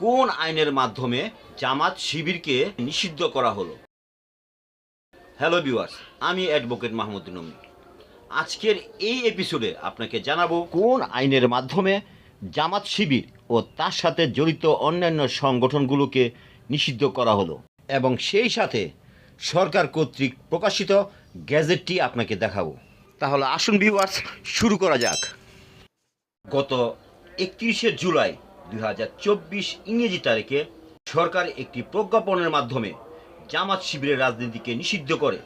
কোন আইনের মাধ্যমে জামাত শিবিরকে নিষিদ্ধ করা হলো? হ্যালো ভিউয়ার্স আমি অ্যাডভোকেট মাহমুদ নমি আজকের এই এপিসোডে আপনাকে জানাব কোন আইনের মাধ্যমে জামাত শিবির ও তার সাথে জড়িত অন্যান্য সংগঠনগুলোকে নিষিদ্ধ করা হলো। এবং সেই সাথে সরকার কর্তৃক প্রকাশিত গ্যাজেটটি আপনাকে দেখাবো। তাহলে আসুন ভিউয়ার্স শুরু করা যাক। গত একত্রিশে জুলাই দু হাজার চব্বিশ ইংরেজি তারিখে সরকার একটি প্রজ্ঞাপনের মাধ্যমে জামাত শিবিরের রাজনীতিকে নিষিদ্ধ করে।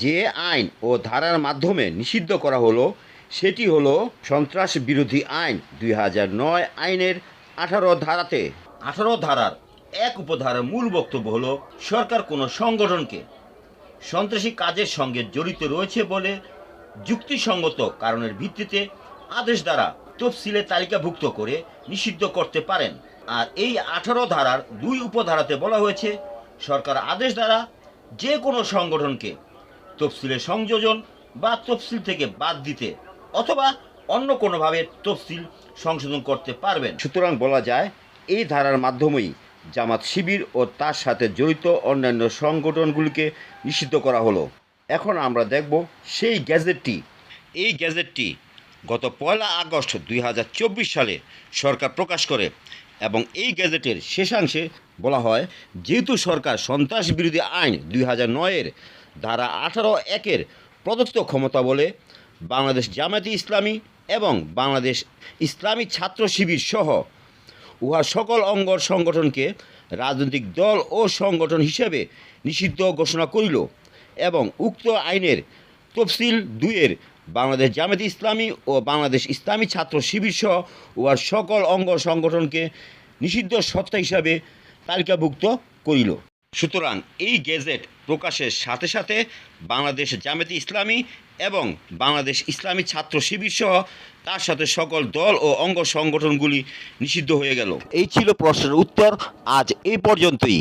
যে আইন ও ধারার মাধ্যমে নিষিদ্ধ করা হলো, সেটি হলো সন্ত্রাস বিরোধী আইন দুই আইনের আঠারো ধারাতে। আঠারো ধারার এক উপধারার মূল বক্তব্য হলো, সরকার কোনো সংগঠনকে সন্ত্রাসী কাজের সঙ্গে জড়িত রয়েছে বলে যুক্তিসঙ্গত কারণের ভিত্তিতে আদেশ দ্বারা তফসিলে তালিকাভুক্ত করে নিষিদ্ধ করতে পারেন। আর এই আঠারো ধারার দুই উপধারাতে বলা হয়েছে সরকার আদেশ দ্বারা যে কোনো সংগঠনকে তফসিলে সংযোজন বা তফসিল থেকে বাদ দিতে অথবা অন্য কোনোভাবে তফসিল সংশোধন করতে পারবেন। সুতরাং বলা যায় এই ধারার মাধ্যমেই জামাত শিবির ও তার সাথে জড়িত অন্যান্য সংগঠনগুলিকে নিষিদ্ধ করা হলো। এখন আমরা দেখব সেই গ্যাজেটটি। এই গ্যাজেটটি গত পয়লা আগস্ট দুই হাজার চব্বিশ সালে সরকার প্রকাশ করে এবং এই গ্যাজেটের শেষাংশে বলা হয়, যেহেতু সরকার সন্ত্রাস বিরোধী আইন দুই হাজার নয়ের ধারা আঠারো একের প্রদত্ত ক্ষমতা বলে, বাংলাদেশ জামায়াতে ইসলামী এবং বাংলাদেশ ইসলামী ছাত্র শিবির সহ উহা সকল অঙ্গ সংগঠনকে রাজনৈতিক দল ও সংগঠন হিসেবে নিষিদ্ধ ঘোষণা করিল এবং উক্ত আইনের তফসিল দুইয়ের বাংলাদেশ জামায়াতে ইসলামী ও বাংলাদেশ ইসলামী ছাত্র শিবির সহ উহার সকল অঙ্গ সংগঠনকে নিষিদ্ধ সত্তা হিসাবে তালিকাভুক্ত করিল। সুতরাং এই গেজেট প্রকাশের সাথে সাথে বাংলাদেশ জামায়াতে ইসলামী এবং বাংলাদেশ ইসলামী ছাত্র শিবির সহ তার সাথে সকল দল ও অঙ্গ সংগঠনগুলি নিষিদ্ধ হয়ে গেল। এই ছিল প্রশ্নের উত্তর। আজ এই পর্যন্তই।